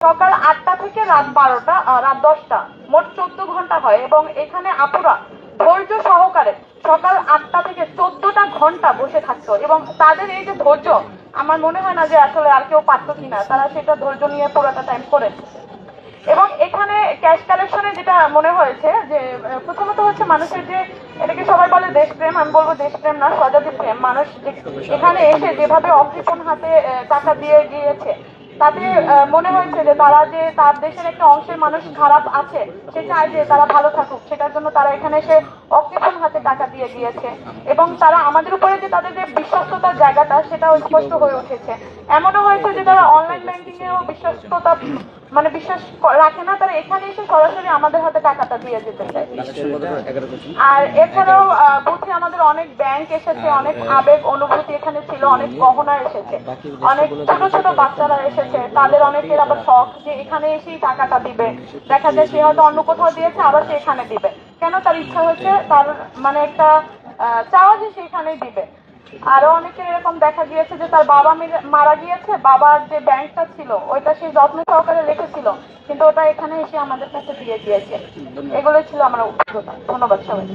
সকাল আটটা থেকে রাত বারোটা রাত দশটা, মোট চোদ্দ ঘণ্টা হয় এবং এখানে আপুরা ধৈর্য সহকারে সকাল আটটা থেকে চোদ্দটা ঘণ্টা বসে থাকতো এবং তাদের এই যে ধৈর্য, আমার মনে হয় না যে আসলে আর কেউ পারতো কিনা, তারা সেটা ধৈর্য নিয়ে পুরোটা টাইম করে এবং এখানে ক্যাশ কালেকশনে যেটা মনে হয়েছে যে প্রথমত হচ্ছে মানুষের যে, এটাকে সবাই বলে দেশপ্রেম আমি বলব দেশপ্রেম না স্বজাতি প্রেম। মানুষ এখানে এসে যেভাবে অকৃপণ হাতে টাকা দিয়ে গিয়েছে তাতে মনে হয়েছে যে তারা যে তার দেশের একটা অংশের মানুষ খারাপ আছে, সে চায় যে তারা ভালো থাকুক। সেটার জন্য তারা এখানে এসে অকৃপণ হাতে টাকা দিয়ে দিয়েছে। এবং তারা আমাদের উপরে যে তাদের যে বিশ্বস্ততার জায়গাটা, সেটাও স্পষ্ট হয়ে উঠেছে। এমনও হয়েছে যে তারা অনলাইন ব্যাংকিং এও বিশ্বস্ততা মানে বিশ্বাস রাখে না তারা এখানে এসে সরাসরি আমাদের হাতে টাকাটা দিয়ে যেতে চায়। আর এছাড়াও বুথে আমাদের অনেক ব্যাংক এসেছে অনেক আবেগ অনুভূতি এখানে ছিল অনেক গহনা এসেছে অনেক ছোট ছোট বাচ্চারা এসেছে তাদের অনেকের আবার শখ যে এখানে এসেই টাকাটা দিবে। দেখা যায় সে হয়তো অন্য কোথাও দিয়েছে আবার সে এখানে দিবে। কেন তার ইচ্ছা হচ্ছে তার মানে একটা চাওয়া যে সে এখানেই দিবে। আরও অনেকের এরকম দেখা গিয়েছে যে তার বাবা মারা গিয়েছে বাবার যে ব্যাংকটা ছিল ওইটা সে যত্ন সহকারে রেখেছিল কিন্তু ওটা এখানে এসে আমাদের কাছে দিয়ে দিয়েছে। এগুলোই ছিল আমার অভিজ্ঞতা। ধন্যবাদ সবাই